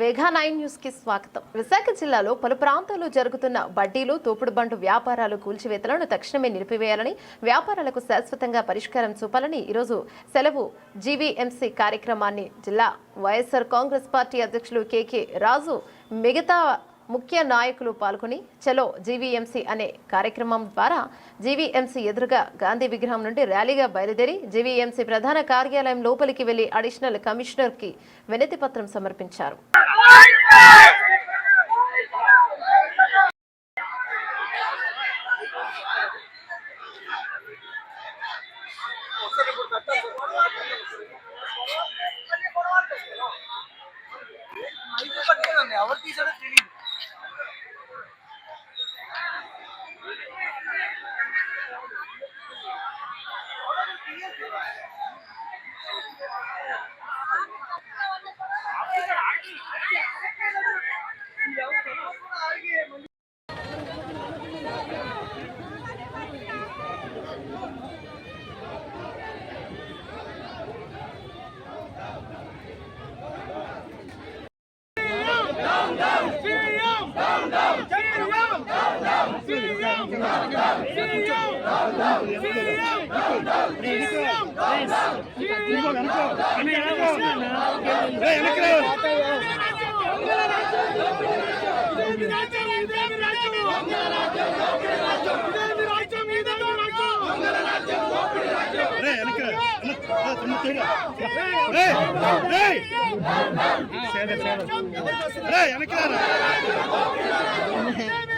వేగా nine న్యూస్కి స్వాగతం. విశాఖ జిల్లాలో పలు ప్రాంతాల్లో జరుగుతున్న బడ్డీలు తోపుడు బండు వ్యాపారాలు కూల్చివేతలను తక్షణమే నిలిపివేయాలని వ్యాపారాలకు శాశ్వతంగా పరిష్కారం చూపాలని ఈరోజు సెలవు జీవీఎంసీ కార్యక్రమాన్ని జిల్లా వైఎస్ఆర్ కాంగ్రెస్ పార్టీ అధ్యక్షులు కేకే రాజు మిగతా ముఖ్య నాయకులు పాల్గొని చలో జీవీఎంసీ అనే కార్యక్రమం ద్వారా జీవీఎంసీ ఎదురుగా గాంధీ విగ్రహం నుండి ర్యాలీగా బయలుదేరి జీవీఎంసీ ప్రధాన కార్యాలయం లోపలికి వెళ్ళి అడిషనల్ కమిషనర్కి వినతి పత్రం సమర్పించారు. వెనకరా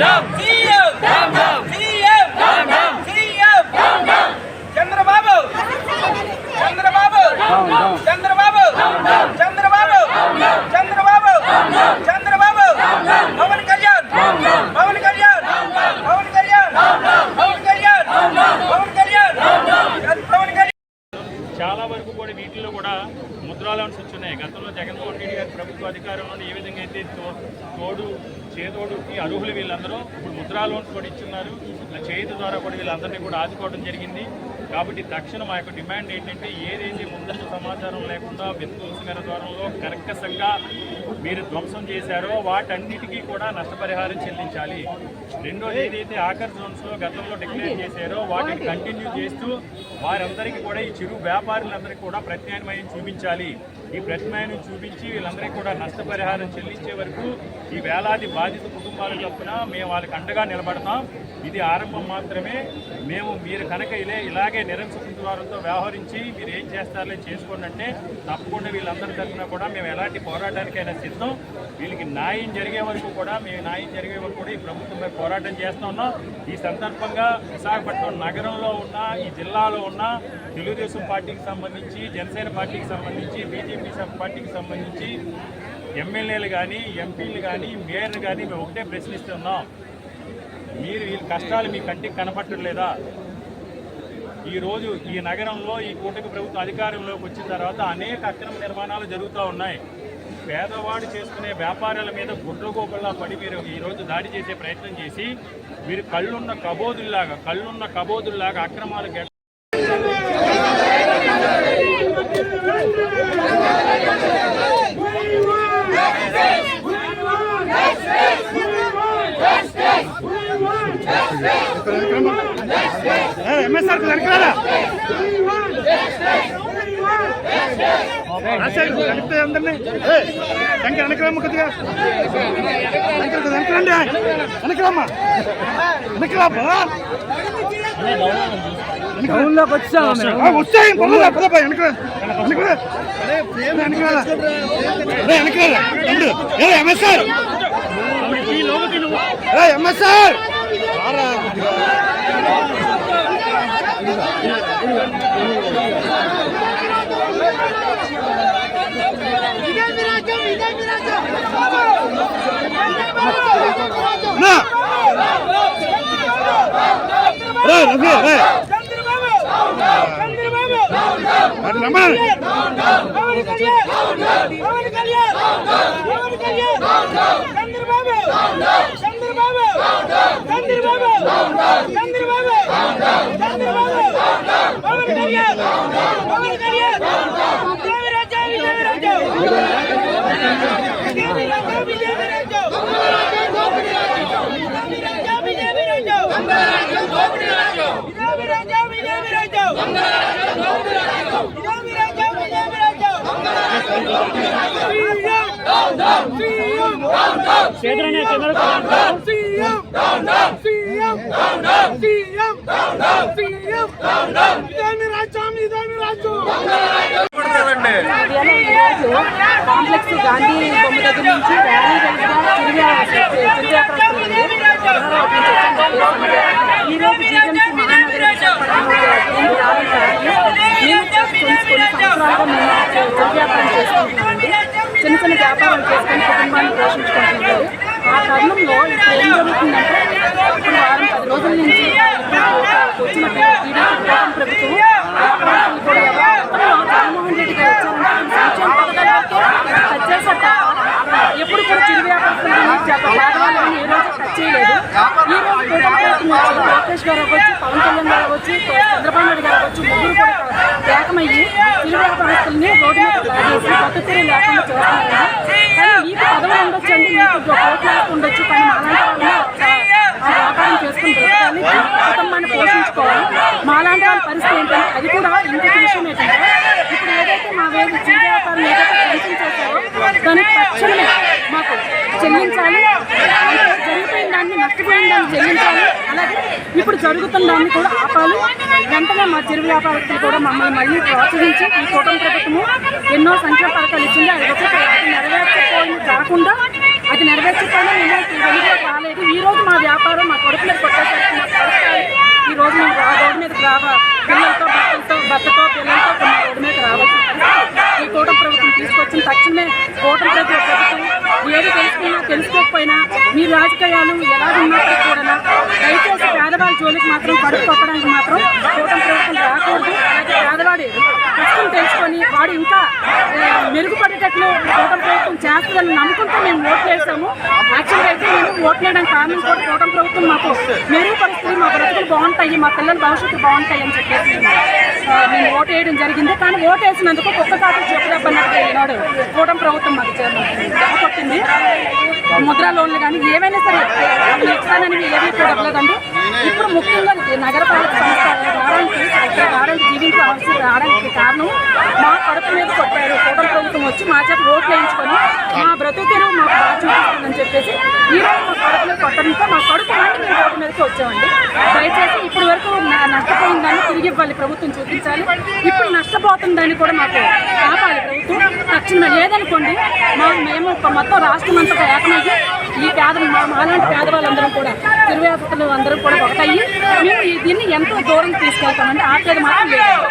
Dum చాలా వరకు కూడా వీటిల్లో కూడా ముద్రాలన్స్ వచ్చున్నాయి గతంలో జగన్మోహన్ రెడ్డి గారి ప్రభుత్వ అధికారంలో ఏ విధంగా అయితే తో- తోడు చేదోడుకి అర్హులు వీళ్ళందరూ ఇప్పుడు ముద్రా లోన్స్ కూడా ఇచ్చున్నారు. చేతి ద్వారా కూడా వీళ్ళందరినీ కూడా ఆదుకోవడం జరిగింది. కాబట్టి తక్షణం మా యొక్క డిమాండ్ ఏంటంటే ఏదైతే సమాచారం లేకుండా విధ్వంసకర ద్వారంలో కర్కశంగా మీరు ధ్వంసం చేశారో వాటన్నిటికీ కూడా నష్టపరిహారం చెల్లించాలి. రెండోది ఏదైతే ఆఖర్ జోన్స్లో గతంలో డిక్లేర్ చేశారో వాటిని కంటిన్యూ చేస్తూ వారందరికీ కూడా ఈ చిరు వ్యాపారులందరికీ కూడా ప్రత్యామ్నాయం చూపించాలి. ఈ ప్రత్యామ్నాయం చూపించి వీళ్ళందరికీ కూడా నష్టపరిహారం చెల్లించే వరకు ఈ వేలాది బాధిత కుటుంబాల తప్పున మేము వాళ్ళకి అండగా నిలబడతాం. ఇది ఆరంభం మాత్రమే. మేము మీరు కనుక ఇలా ఇలాగే నిరంకుశ వ్యవహరించి మీరు ఏం చేస్తారో చేసుకోండి అంటే తప్పకుండా వీళ్ళందరి తరఫున కూడా మేము ఎలాంటి పోరాటానికైనా సిద్ధం. వీళ్ళకి న్యాయం జరిగే వరకు కూడా మేము న్యాయం జరిగే వరకు కూడా ఈ ప్రభుత్వంపై పోరాటం చేస్తూ ఉన్నాం. ఈ సందర్భంగా విశాఖపట్నం నగరంలో ఉన్న ఈ జిల్లాలో ఉన్న తెలుగుదేశం పార్టీకి సంబంధించి జనసేన పార్టీకి సంబంధించి బీజేపీ పార్టీకి సంబంధించి ఎమ్మెల్యేలు కానీ ఎంపీలు కానీ మేయర్లు కానీ మేము ఒకటే ప్రశ్నిస్తున్నాం. మీరు వీళ్ళ కష్టాలు మీ కంటికి కనపట్టలేదా ఈరోజు ఈ నగరంలో ఈ కూటమి ప్రభుత్వం అధికారంలోకి వచ్చిన తర్వాత అనేక అక్రమ నిర్మాణాలు జరుగుతూ ఉన్నాయి. పేదవాడు చేసుకునే వ్యాపారాల మీద గుడ్ల గోపుల్లా పడి మీరు ఈరోజు దాడి చేసే ప్రయత్నం చేసి మీరు కళ్ళున్న కబోదుల్లాగా కళ్ళున్న కబోదుల్లాగా అక్రమాలు ఎంఎస్ఆర్ వెనకాల రాజశేఖర్ వెనక్కి అందరినీ. శంకర్ వెనకరమ్మ కొద్దిగా. శంకర్ వెనకరండి వెనకరమ్మ వెనకరాబ్బా టౌన్లోకి వచ్చాము వచ్చాయి పర్లేదు పదబ్బా వెనక వెనక వెనకాల వెనకాల MSR MSR Chandrababu Chandrababu Chandrababu Down, down. See you. Down, down. See you. Down, down. See you. Down, down. See you. Complex Gandhi బొమ్మ దగ్గర నుంచి ఈ రోజు మహానగర మేము కొన్ని సంవత్సరాలుగా మేము చేసుకుంటున్నామండి చిన్న చిన్న వ్యాపారాలు చేసుకొని కుటుంబాన్ని పోషించుకుంటున్నారు ఆ తరుణంలో ఇప్పుడు ఏం జరుగుతుందంటే ఇప్పుడు వారం పది రోజుల నుంచి వచ్చిన టీడీపీ ప్రభుత్వం వ్యాపారస్తులు కూడా ఎవరు జగన్మోహన్ రెడ్డి గారు వచ్చారంటే సంక్షేమ పథకాలకి టచ్ చేశాక ఎప్పుడు కూడా చిరు వ్యాపారస్తుల గురించి ఒక పేదవాళ్ళని ఏ రోజు టచ్ చేయలేదు ఈ రోజు కూటమి ప్రభుత్వం వచ్చి లోకేష్ గారు అవ్వచ్చు పవన్ కళ్యాణ్ గారు అవ్వచ్చు చంద్రబాబు నాయుడు గారు అవ్వచ్చు ముగ్గురు కూడా ఏకమయ్యి చిరు వ్యాపారస్తుల్ని రోడ్డు మీద లాగేసి పద్ధతులు లేకుండా చేస్తున్నారండి కానీ మీకు పదవులు ఉండొచ్చు అండి మీకు కోట్లు ఉండొచ్చు కానీ మాలాంటి వాళ్ళు ఆ వ్యాపారం చేసుకుని బ్రతకాలి కుటుంబాన్ని పోషించుకోవాలి మాలాంటి వాళ్ళ పరిస్థితి ఏంటంటే అది కూడా ఇంకొక విషయం ఏంటంటే ఇప్పుడు ఏదైతే మా వేది చిరు వ్యాపారం ఏదైతే పెన్షన్ చేశారో దానికి తక్షణమే మాకు చెల్లించాలి అంటే జరిగిపోయిన దాన్ని నష్టపోయిన దాన్ని చెల్లించాలి. అలాగే ఇప్పుడు జరుగుతున్న దాన్ని కూడా ఆపాలి. వెంటనే మా చిరు వ్యాపారస్తులు కూడా మమ్మల్ని మళ్ళీ ప్రోత్సహించి ఈ కూటమి ప్రభుత్వము ఎన్నో సంక్షేమ పథకాలు ఇచ్చింది. అది వచ్చి అది నెరవేర్చకపోయింది కాకుండా అది నెరవేర్చకపోయినా మేము రాలేదు. ఈ రోజు మా వ్యాపారం మా కొడుకు మీద కొట్టేసరికి మా పరిస్థితి ఈ రోజు మేము రా- రోడ్డు మీదకి రావా పిల్లలతో భర్తలతో భర్తతో పిల్లలతో మా రోడ్డు మీద రావాల్సిన పరిస్థితి ఈ కూటమి ప్రభుత్వం తీసుకొచ్చిన తక్షణమే కూటమి ప్రభుత్వం ప్రభుత్వం ఏది తెలుసుకున్నా తెలుసుకోకపోయినా మీ రాజకీయాలు ఎలా ఉన్నప్పటికీ కూడా దయచేసి పేదవాళ్ళ జోలికి మాత్రం కడుపు కొట్టడానికి మాత్రం కూటమి ప్రభుత్వం రాకూడదు. అలాగే పేదవాడి కష్టం తెలుసుకొని వాడు ఇంకా మెరుగుపడేటట్లు కూటమి ప్రభుత్వం చేస్తుందని నమ్ముకుంటూ మేము ఓట్లు వేసాము. యాక్చువల్గా అయితే మేము ఓట్లు వేయడానికి కారణం కూడా కూటమి ప్రభుత్వం మాకు మెరుగుపరుస్తుంది మా బ్రతుకులు బాగుంటాయి మా పిల్లల భవిష్యత్తు బాగుంటాయి అని చెప్పేసి మేము ఓటు వేయడం జరిగింది. కానీ ఓటు వేసినందుకు కుక్క కాటు చెప్పదబ్బన్నట్టు ఈనాడు కూటమి ప్రభుత్వం మాకు దెబ్బ కొట్టింది. ముద్రా లోన్లు కానీ ఏవైనా సరే అసలు ఇస్తానని ఏమీ చూడట్లేదండి ఇప్పుడు ముఖ్యంగా నగరపాలక సంస్థ రావడానికి రావడానికి జీవించాల్సి రావడానికి కారణం మా కడుపు మీద వచ్చి మా చేత ఓట్లు వేయించుకొని మా బ్రతుకు మాకు బాగా చూపిస్తుందని చెప్పేసి ఈ రోజు మా కడుపు కొట్టడంతో మా కడుపు మండి మేము రోడ్డు మీదకి వచ్చామండి. దయచేసి ఇప్పటి వరకు నష్టపోయిందని తిరిగి ఇవ్వాలి ప్రభుత్వం చూపించాలి. ఇప్పుడు నష్టపోతుందని కూడా మాకు ఆపాలి ప్రభుత్వం. తక్షణమే లేదనుకోండి మా మేము ఒక మొత్తం రాష్ట్రం అంతా ఏకమయ్యి ఈ పేద మా మాలాంటి పేదవాళ్ళందరం కూడా తిరువేపతులు అందరూ కూడా ఒకటయ్యి. మేము దీన్ని ఎంతో దూరం తీసుకెళ్తామండి. ఆపేది మాత్రం లేదు.